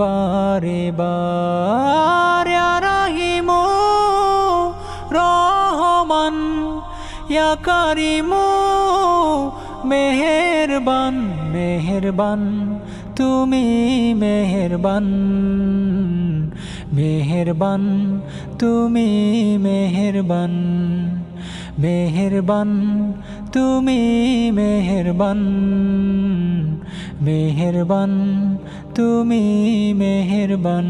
বারে বারে রাহিমো, রহমান ইয়া কারিমো, মেহেরবান মেহেরবান, তুমি মেহেরবান মেহেরবান, তুমি মেহেরবান মেহেরবান, তুমি মেহেরবান মেহেরবান, তুমি মেহেরবান।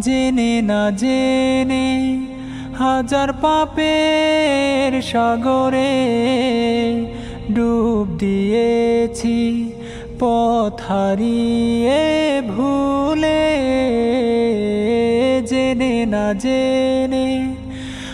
জেনে না জেনে হাজার পাপের সাগরে ডুব দিয়েছি, পথ হারিয়ে ভুলে। জেনে না জেনে